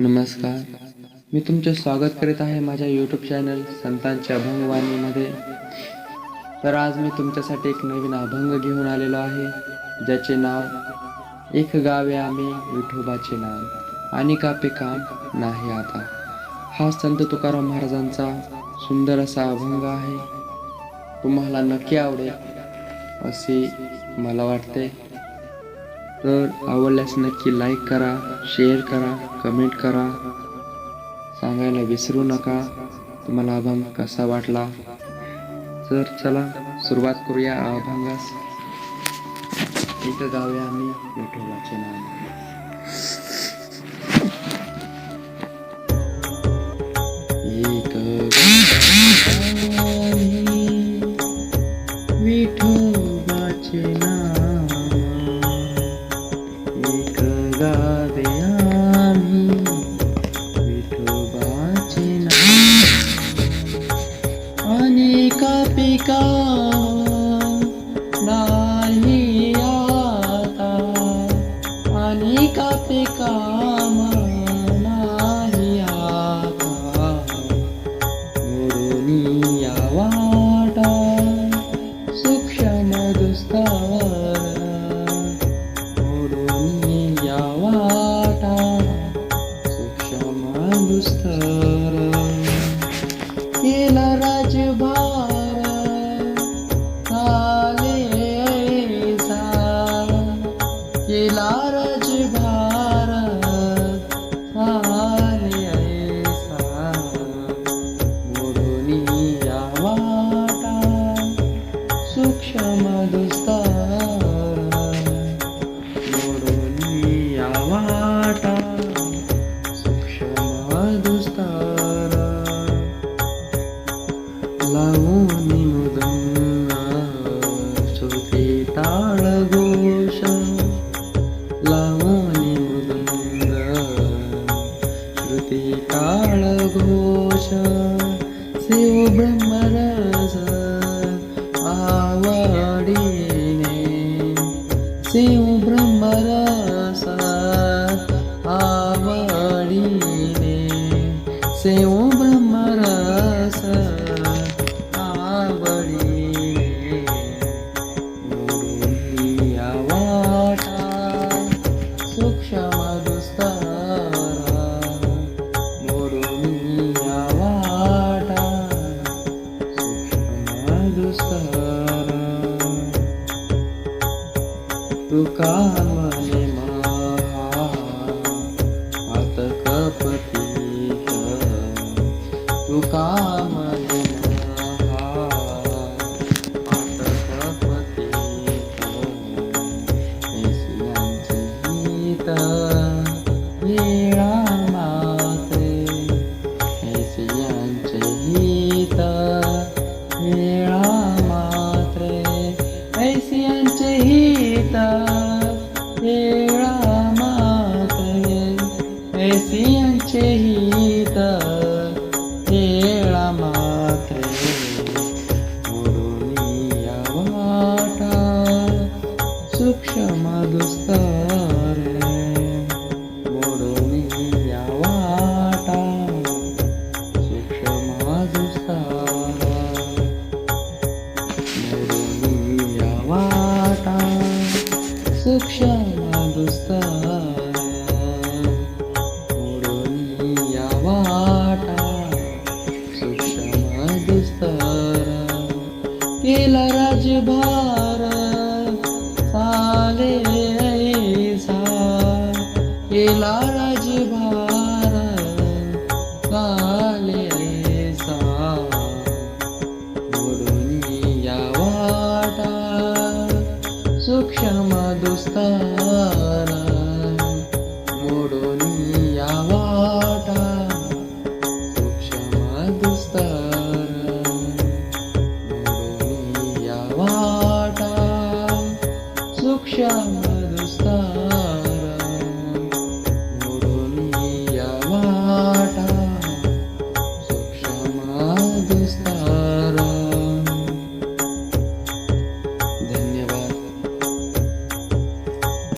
नमस्कार. मी तुमचे स्वागत करीत आहे माझ्या यूट्यूब चॅनल संतांच्या अभंगवाणीमध्ये तर आज मी तुमच्यासाठी एक नवीन अभंग घेऊन आलेलो आहे ज्याचे नाव एक गावे आम्ही विठोबाचे नाव आणि कापे काम नाही आता. हा संत तुकाराम महाराजांचा सुंदर असा अभंग आहे. तुम्हाला नक्की आवडेल असे मला वाटते. तर आवडल्यास नक्की लाईक करा शेअर करा कमेंट करा. सांगायला विसरू नका. तुम्हाला अभंग कसा वाटला? तर चला सुरुवात करूया अभंगास. इथं जाऊया आम्ही विठोबाचे नाव अनेका पिका नाही आता? आणि का पिका नाही आता? गुरुनी या वाटा सूक्ष्म केला राजभार झाले ऐसा मोडून या वाटा सूक्ष्म दुस्तार मोडून या वाटा सूक्ष्म दुस्तार। சிவபிரம்மராச ஆவாடினே சிவபிரம் तुका मने महा आत कपती तुका मने महा आत कपती ऐसियांचे गीत वेळा माते। ऐसियांचे गीत वेळा मात्रे ऐसियांचे वेळा मात्रे ऐसियांचे केला राजभार काले सा या वाटा सूक्ष्म दुस्तारा मोडून या वाटा सूक्ष्म दुस्तारा मोडून या वाटा सूक्ष्म